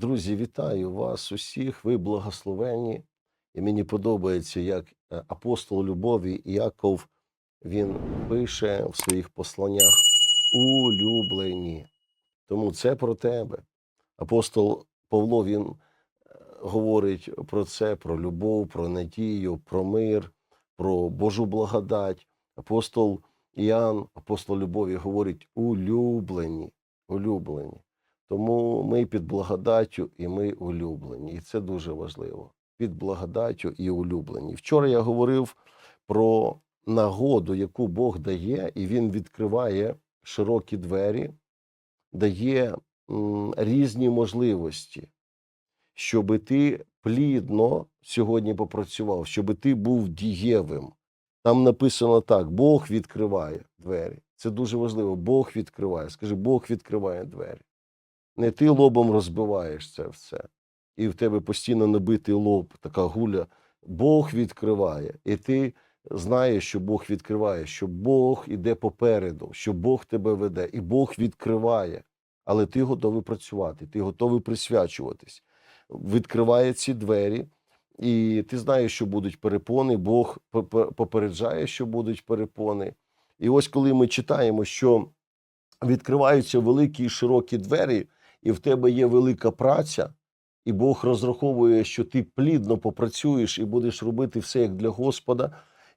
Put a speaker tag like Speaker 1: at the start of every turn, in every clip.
Speaker 1: Друзі, вітаю вас усіх. Ви благословені. І мені подобається, як е, апостол любові Іаков він пише в своїх посланнях улюблені. Тому це про тебе. Апостол Павло він е, говорить про це, про любов, про надію, про мир, про Божу благодать. Апостол Іоанн, апостол любові, говорить улюблені, улюблені. Тому ми під благодаттю і ми улюблені. І це дуже важливо. Під благодаттю і улюблені. Вчора я говорив про нагоду, яку Бог дає, і Він відкриває широкі двері, дає різні можливості, щоб ти плідно сьогодні попрацював, щоб ти був дієвим. Там написано так: Бог відкриває двері. Це дуже важливо. Бог відкриває. Скажи, Бог відкриває двері. Не ти лобом розбиваєш це все. І в тебе постійно набитий лоб, така гуля. Бог відкриває. І ти знаєш, що Бог відкриває, що Бог іде попереду, що Бог тебе веде, і Бог відкриває. Але ти готовий працювати, ти готовий присвячуватись. Відкриває ці двері, і ти знаєш, що будуть перепони. Бог попереджає, що будуть перепони. І ось коли ми читаємо, що відкриваються великі і широкі двері, і в тебе є велика праця, і Бог розраховує, що ти плідно попрацюєш і будеш робити все як для Господа,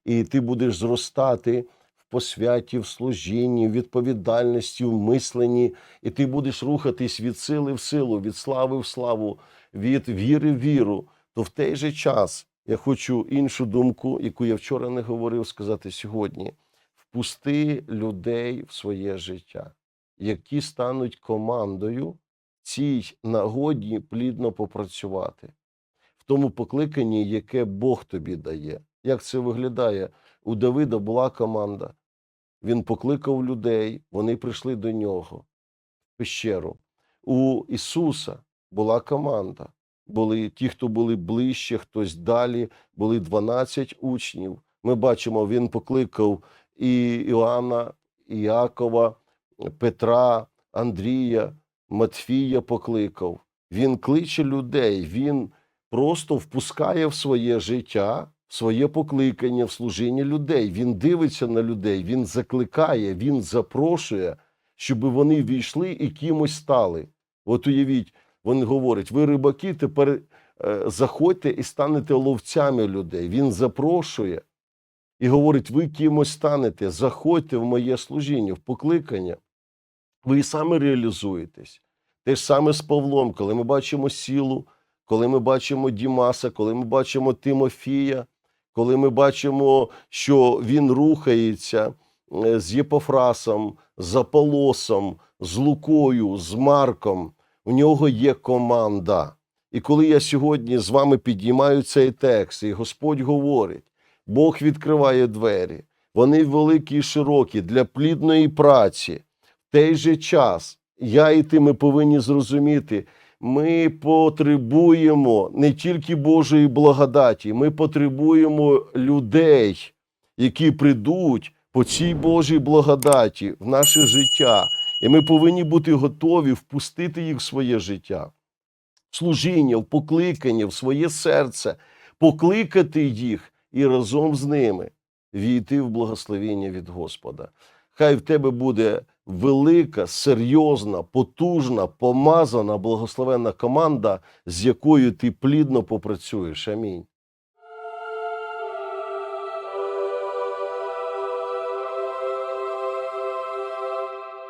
Speaker 1: і ти будеш зростати в посвяті, в служінні, в відповідальності, в мисленні, і ти будеш рухатись від сили в силу, від слави в славу, від віри в віру. То в той же час я хочу іншу думку, яку я вчора не говорив, сказати сьогодні. Впусти людей в своє життя, які стануть командою цій нагоді плідно попрацювати, в тому покликанні, яке Бог тобі дає. Як це виглядає? У Давида була команда. Він покликав людей, вони прийшли до нього в пещеру. У Ісуса була команда. Були ті, хто були ближче, хтось далі, були 12 учнів. Ми бачимо, він покликав і Іоанна, і Якова, Петра, Андрія, Матфія покликав. Він кличе людей, він просто впускає в своє життя, в своє покликання, в служіння людей. Він дивиться на людей, він закликає, він запрошує, щоб вони війшли і кимось стали. От уявіть, він говорить: ви рибаки, тепер е, заходьте і станете ловцями людей. Він запрошує і говорить: ви кимось станете, заходьте в моє служіння, в покликання. Ви і саме реалізуєтесь. Те ж саме з Павлом, коли ми бачимо сілу, коли ми бачимо Дімаса, коли ми бачимо Тимофія, коли ми бачимо, що він рухається е, з Єпофрасом, з Аполосом, з Лукою, з Марком, у нього є команда. І коли я сьогодні з вами піднімаю цей текст, і Господь говорить, Бог відкриває двері, вони великі і широкі для плідної праці. В той же час я і ти ми повинні зрозуміти, ми потребуємо не тільки Божої благодаті, ми потребуємо людей, які прийдуть по цій Божій благодаті в наше життя. І ми повинні бути готові впустити їх в своє життя, в служіння, в покликання, в своє серце, покликати їх і разом з ними війти в благословення від Господа. Хай в тебе буде велика, серйозна, потужна, помазана, благословенна команда, з якою ти плідно попрацюєш. Амінь.